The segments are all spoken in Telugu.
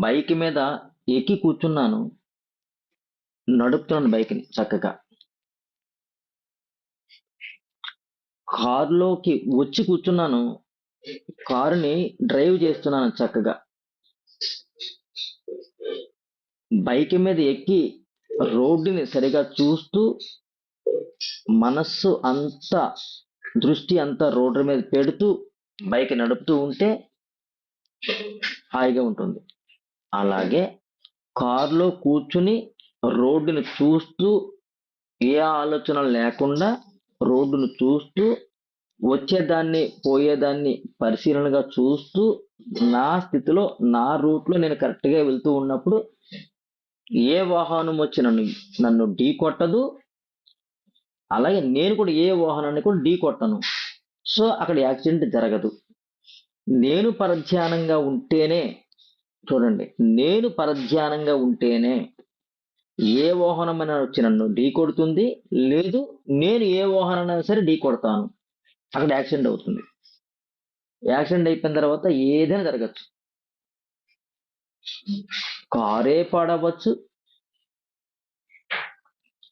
బైక్ మీద ఎక్కి కూర్చున్నాను. నడుపుతున్నాను బైక్ని చక్కగా. కారులోకి వచ్చి కూర్చున్నాను. కారుని డ్రైవ్ చేస్తున్నాను చక్కగా. బైక్ మీద ఎక్కి రోడ్డుని సరిగా చూస్తూ మనస్సు అంతా దృష్టి అంతా రోడ్డు మీద పెడుతూ బైక్ నడుపుతూ ఉంటే హాయిగా ఉంటుంది. అలాగే కారులో కూర్చుని రోడ్డుని చూస్తూ ఏ ఆలోచన లేకుండా రోడ్డును చూస్తూ వచ్చేదాన్ని పోయేదాన్ని పరిశీలనగా చూస్తూ నా స్థితిలో నా రూట్లో నేను కరెక్ట్గా వెళ్తూ ఉన్నప్పుడు ఏ వాహనం వచ్చి నన్ను నన్ను ఢీ కొట్టదు. అలాగే నేను కూడా ఏ వాహనాన్ని కూడా ఢీ కొట్టను. సో అక్కడ యాక్సిడెంట్ జరగదు. నేను పరధ్యానంగా ఉంటేనే చూడండి నేను పరధ్యానంగా ఉంటేనే ఏ వాహనమైనా వచ్చి నన్ను ఢీ కొడుతుంది లేదు నేను ఏ వాహనమైనా సరే ఢీ కొడతాను. అక్కడ యాక్సిడెంట్ అవుతుంది. యాక్సిడెంట్ అయిపోయిన తర్వాత ఏదైనా జరగచ్చు. కారే పాడవచ్చు.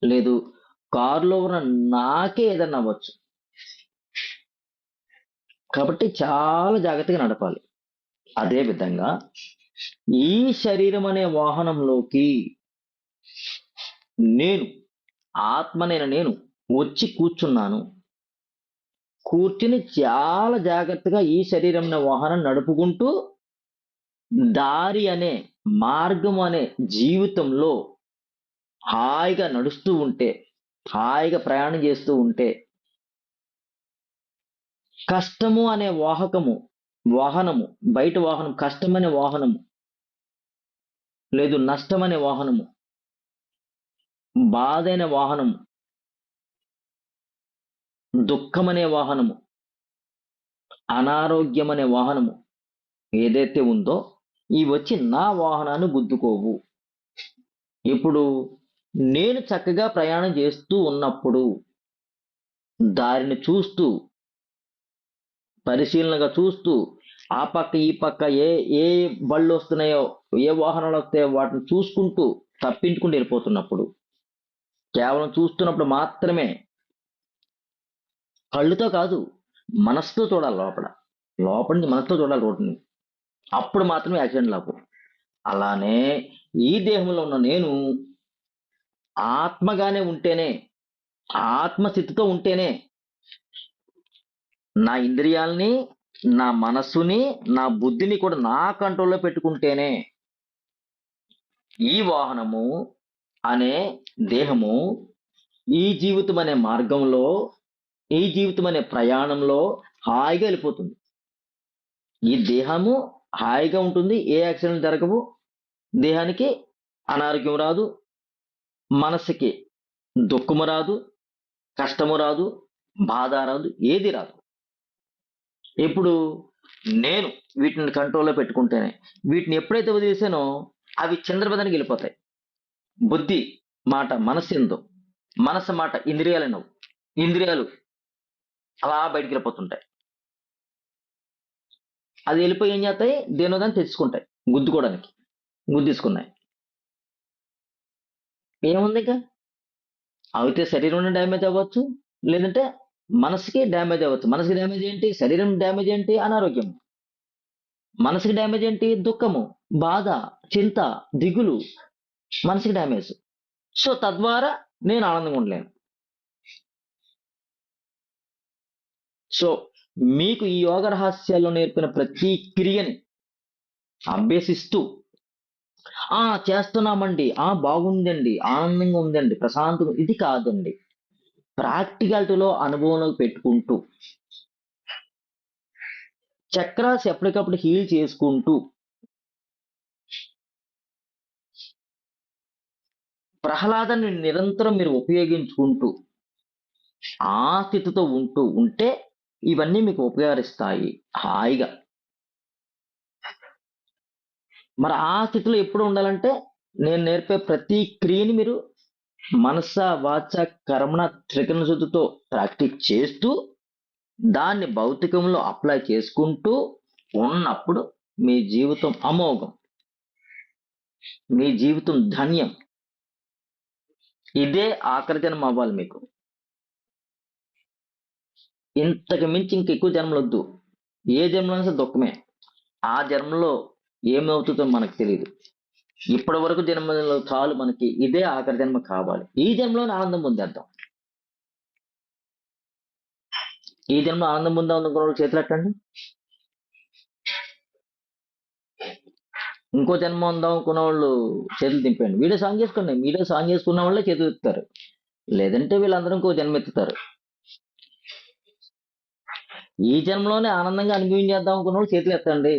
లేదు కారులో ఉన్న నాకే ఏదన్నా అవ్వచ్చు. కాబట్టి చాలా జాగ్రత్తగా నడపాలి. అదే విధంగా ఈ శరీరం అనే వాహనంలోకి నేను ఆత్మనైన నేను వచ్చి కూర్చున్నాను. కూర్చుని చాలా జాగ్రత్తగా ఈ శరీరం అనే వాహనం నడుపుకుంటూ దారి అనే మార్గం అనే జీవితంలో హాయిగా నడుస్తూ ఉంటే హాయిగా ప్రయాణం చేస్తూ ఉంటే కష్టము అనే వాహకము వాహనము బయట వాహనం కష్టమనే వాహనము లేదు నష్టమనే వాహనము బాధైన వాహనము దుఃఖమనే వాహనము అనారోగ్యం అనే వాహనము ఏదైతే ఉందో ఇవి వచ్చి నా వాహనాన్ని గుద్దుకోవు. ఇప్పుడు నేను చక్కగా ప్రయాణం చేస్తూ ఉన్నప్పుడు దారిని చూస్తూ పరిశీలనగా చూస్తూ ఆ పక్క ఈ పక్క ఏ ఏ బళ్ళు వస్తున్నాయో ఏ వాహనాలు వస్తాయో వాటిని చూసుకుంటూ తప్పించుకుంటూ వెళ్ళిపోతున్నప్పుడు కేవలం చూస్తున్నప్పుడు మాత్రమే కళ్ళుతో కాదు మనసుతో చూడాలి లోపల. లోపల నుంచి మనసుతో చూడాలి రోడ్డుని. అప్పుడు మాత్రమే యాక్సిడెంట్ లాపు అలానే ఈ దేహంలో ఉన్న నేను ఆత్మగానే ఉంటేనే ఆత్మస్థితితో ఉంటేనే నా ఇంద్రియాలని నా మనస్సుని నా బుద్ధిని కూడా నా కంట్రోల్లో పెట్టుకుంటేనే ఈ వాహనము అనే దేహము ఈ జీవితం అనే మార్గంలో ఈ జీవితం అనే ప్రయాణంలో హాయిగా వెళ్ళిపోతుంది. ఈ దేహము హాయిగా ఉంటుంది ఏ యాక్సిడెంట్ జరగవు దేహానికి అనారోగ్యం రాదు మనసుకి దుఃఖము రాదు కష్టము రాదు బాధ రాదు ఏది రాదు. ఇప్పుడు నేను వీటిని కంట్రోల్లో పెట్టుకుంటేనే వీటిని ఎప్పుడైతే వదిలేసానో అవి చంద్రబదనికి వెళ్ళిపోతాయి. బుద్ధి మాట మనసు ఎందో. మనసు మాట ఇంద్రియాలు నవ్వు ఇంద్రియాలు అలా బయటికి వెళ్ళిపోతుంటాయి. అది వెళ్ళిపోయి ఏం చేస్తాయి? దేనోదాన్ని తెచ్చుకుంటాయి. గుద్దుకోవడానికి. గుద్దిసుకున్నాయి. ఏముంది ఇంకా అయితే శరీరం డ్యామేజ్ అవ్వచ్చు లేదంటే మనసుకి డ్యామేజ్ అవ్వచ్చు. మనసుకి డ్యామేజ్ ఏంటి? శరీరం డ్యామేజ్ ఏంటి? అనారోగ్యం. మనసుకి డ్యామేజ్ ఏంటి? దుఃఖము బాధ చింత దిగులు మనసుకి డ్యామేజ్. సో తద్వారా నేను ఆనందంగా ఉండలేను. సో మీకు ఈ యోగ రహస్యాల్లో నేర్పిన ప్రతి క్రియని అభ్యసిస్తూ ఆ చేస్తున్నామండి. ఆ బాగుందండి. ఆనందంగా ఉందండి. ప్రశాంతంగా ఇది కాదండి. ప్రాక్టికాలిటీలో అనుభవంలో పెట్టుకుంటూ. చక్రాస్ ఎప్పటికప్పుడు హీల్ చేసుకుంటూ. ప్రహ్లాదాన్ని నిరంతరం మీరు ఉపయోగించుకుంటూ. ఆ స్థితితో ఉంటూ ఉంటే ఇవన్నీ మీకు ఉపకరిస్తాయి. హాయిగా. మరి ఆ స్థితిలో ఎప్పుడు ఉండాలంటే నేను నేర్పే ప్రతి క్రియని మీరు మనస వాచ కర్మణ త్రికరణ శుద్ధితో ప్రాక్టీస్ చేస్తూ దాన్ని భౌతికంలో అప్లై చేసుకుంటూ ఉన్నప్పుడు మీ జీవితం అమోఘం. మీ జీవితం ధన్యం. ఇదే ఆఖరి జన్మ అవ్వాలి మీకు. ఇంతకు మించి ఇంక ఎక్కువ ఏ జన్మలో సరే దుఃఖమే. ఆ జన్మలో ఏమవుతుందో మనకు తెలియదు ఇప్పటి వరకు జన్మలో చాలు మనకి ఇదే ఆఖరి జన్మ కావాలి. ఈ జన్మలో ఆనందం పొందేద్దాం. ఈ జన్మ ఆనందం పొందాం అనుకున్న చేతులు ఎట్టండి ఇంకో జన్మ ఉందాం అనుకున్న వాళ్ళు చేతులు దింపండి వీడియో సాంగ్ చేసుకోండి వీడియో సాంగ్ చేసుకున్న వాళ్ళే చేతులు ఎత్తుతారు లేదంటే వీళ్ళందరూ ఇంకో జన్మ ఎత్తుతారు. ఈ జన్మలోనే ఆనందంగా అనుభవించేద్దాం అనుకున్న వాళ్ళు చేతులు ఎత్తండి.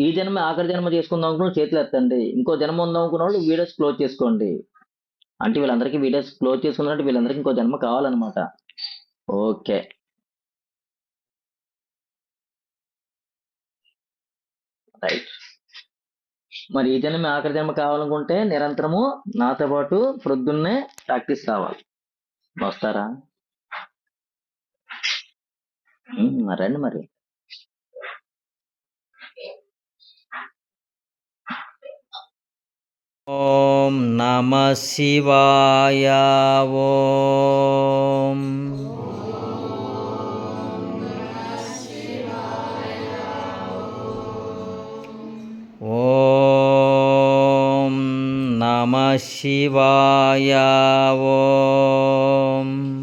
ఈ జన్మ ఆఖరి జన్మ చేసుకుందాం అనుకున్న చేతులు ఎత్తండి. ఇంకో జన్మ ఉందాం అనుకున్న వాళ్ళు వీడియోస్ క్లోజ్ చేసుకోండి. అంటే వీళ్ళందరికీ వీడియోస్ క్లోజ్ చేసుకున్నట్టు వీళ్ళందరికీ ఇంకో జన్మ కావాలన్నమాట. ఓకే. రైట్. మరి ఈ జన్మ ఆఖరి జన్మ కావాలనుకుంటే నిరంతరము నాతో పాటు ప్రొద్దున్నే ప్రాక్టీస్ కావాలి. వస్తారా? മറിയാണ് മറിയാണ് ഓം നമ ശിവായ ഓം. ശിവായ ഓം.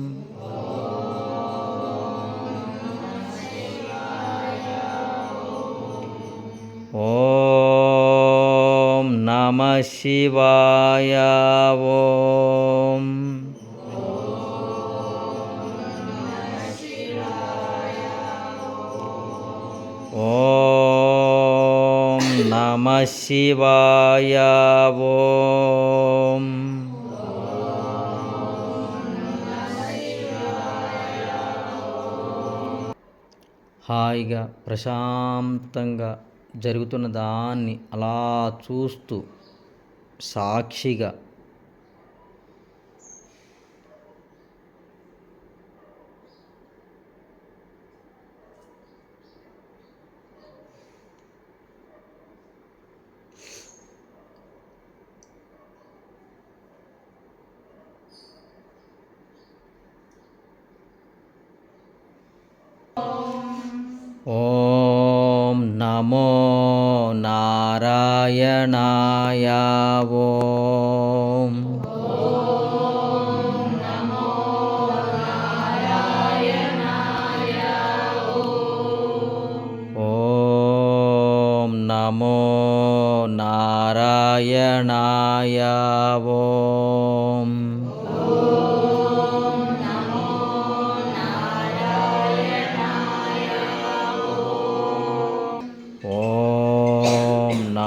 నమ శివాయ ఓం. నమ శివాయ ఓం. హాయిగా ప్రశాంతంగా జరుగుతున్న దాన్ని అలా చూస్తూ సాక్షిగా नमो नारायणाय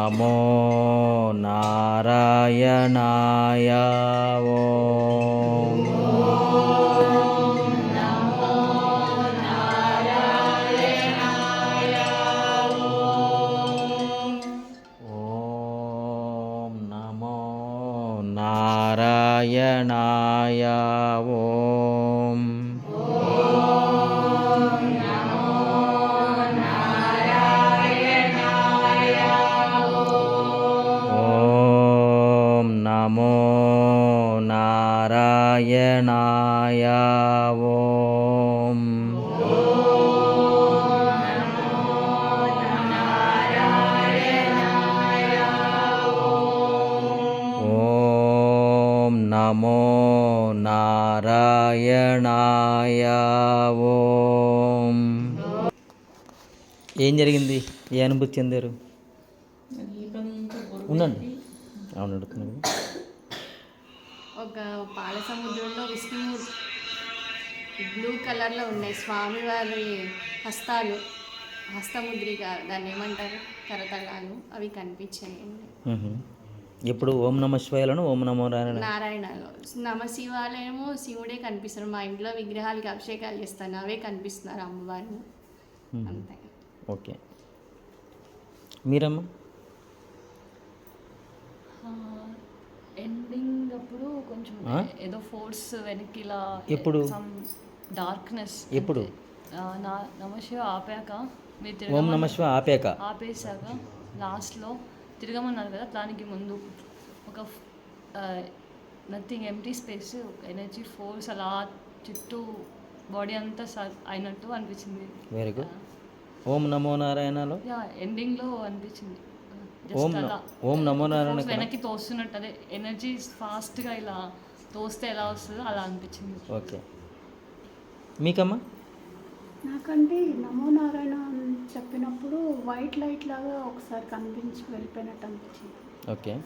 नमो नारायणाय నారాయణాయ ఓం ఏం జరిగింది? ఏ అనుభూతి చెందారు? ఉండండి. అవును అడుగుతున్నాను ఒక పాల సముద్రంలో విష్ణువు బ్లూ కలర్లో ఉన్నాయి. స్వామివారి హస్తాలు హస్తముద్రిక దాన్ని ఏమంటారు? కరతలాలు అవి కనిపించాయి. ఇప్పుడు ఓం నమ శివాయలను ఓం నమో నారాయణ నారాయణలో నమ శివాలయము శివుడే కనిపిస్తారు. మా ఇంట్లో విగ్రహాలకి అభిషేకాలు చేస్తాను. అవే కనిపిస్తున్నారు అమ్మవారిని. అంతే. ఓకే. మీరమ్మా? ఎండింగ్ అప్పుడు కొంచెం? ఏదో ఫోర్స్ వెనక్కి ఇలా ఎప్పుడు? సమ్ డార్క్నెస్ ఎప్పుడు? నా నమశివ ఆపాక మీరు ఓం తిరగమన్న- నమ శివ ఆపాక. ఆపేశాక లాస్ట్లో తిరగమన్నారు కదా దానికి ముందు ఒక nothing empty space energy force అలా చుట్టూ బాడీ అంతా అయినట్టు అనిపించింది. వెరీ గుడ్ ఓం నమో నారాయణలో? యా ఎండింగ్లో అనిపించింది. ఓం జస్ట్ న- అలా. ఓం నమో నారాయణ వెనక్కి తోస్తున్నట్టు అదే ఎనర్జీ ఫాస్ట్గా ఇలా తోస్తే ఎలా వస్తుందో అలా అనిపించింది. ఓకే మీకమ్మా? నాకంటే నమో నారాయణ అని చెప్పినప్పుడు వైట్ లైట్ లాగా ఒకసారి కనిపించి వెళ్ళిపోయినట్టు అనిపించింది. ఓకే.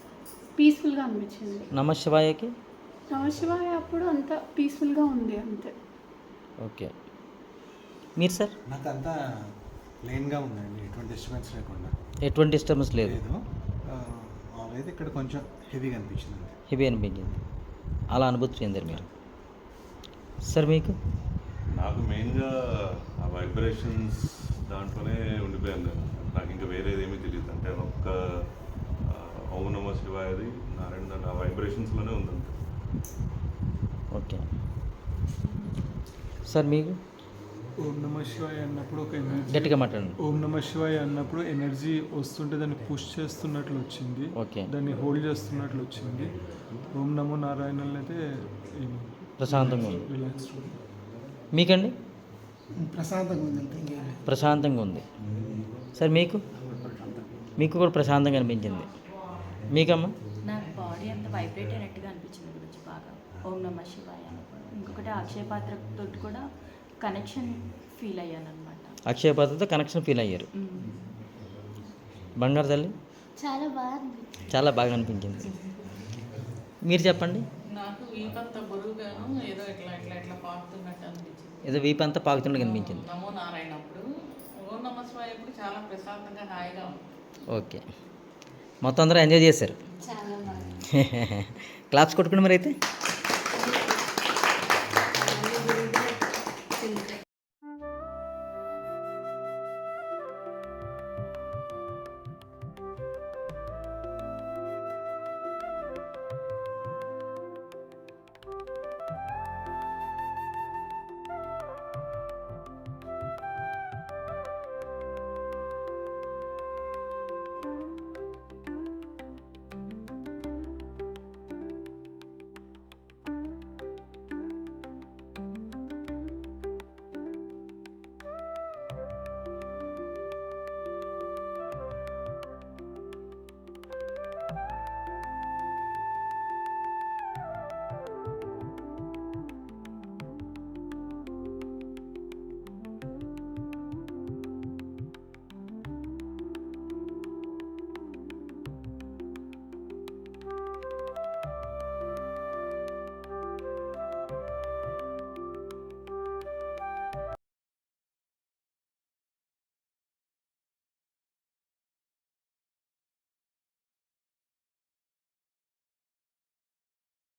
పీస్ఫుల్గా అనిపించింది. నమ శివాయకి? నమశివాయ అప్పుడు అంత పీస్ఫుల్గా ఉంది అంతే. ఓకే. మీరు సార్? నాకు అంతా ప్లెయిన్గా ఉందండి ఎటువంటి డిస్టర్బెన్స్ లేకుండా. ఎటువంటి డిస్టర్బెన్స్ లేదు. లేదు. అయితే ఇక్కడ కొంచెం హెవీగా అనిపించింది హెవీ అనిపించింది. అలా అనుభూతి చెందారు మీరు. సార్ మీకు? నాకు మెయిన్గా ఆ వైబ్రేషన్స్ దాంట్లోనే ఉండిపోయాను నేను. నాకు ఇంకా వేరేది ఏమీ తెలియదు అంటే ఒక్క ఓం నమ శివాయది నారాయణ దాంట్లో ఆ వైబ్రేషన్స్లోనే ఉందంతే. ఓకే. సార్ మీకు? ఓం నమ శివాయ అన్నప్పుడు ఒక ఎనర్జీ గట్టిగా మాట్లాడండి. ఓం నమ శివాయ అన్నప్పుడు ఎనర్జీ వస్తుంటే దాన్ని పుష్ చేస్తున్నట్లు వచ్చింది. ఓకే. దాన్ని హోల్డ్ చేస్తున్నట్లు వచ్చింది. ఓం నమో నారాయణ అయితే ప్రశాంతంగా ఉంది. రిలాక్స్ మీకండి? ప్రశాంతంగా ఉంది. ప్రశాంతంగా ఉంది. సార్ మీకు? మీకు కూడా ప్రశాంతంగా అనిపించింది. మీకమ్మా? నాకు బాడీ అంతా వైబ్రేట్ అయినట్టుగా అనిపించింది గురించి బాగా. ఓం నమ శివాయ. ఇంకొకటి అక్షయ పాత్ర తోటి కూడా కనెక్షన్ ఫీల్ అయ్యాను అనమాట అక్షయ పాత్రతో కనెక్షన్ ఫీల్ అయ్యారు. బంగారు తల్లి? చాలా బాగా చాలా బాగా అనిపించింది. మీరు చెప్పండి. నాకు వీపంతా బరువుగాను ఏదో ఇట్లా ఇట్లా ఇట్లా పాకుతున్నట్టు అనిపించింది. ఏదో వీపు అంతా పాకుతున్నట్టు కనిపించింది. నమో నారాయణ అప్పుడు ఓ నమ శివాయ అప్పుడు చాలా ప్రశాంతంగా హాయిగా ఉంది. ఓకే. మొత్తం అందరూ ఎంజాయ్ చేశారు. చాలా బాగా క్లాప్స్ కొట్టుకుని మరి అయితే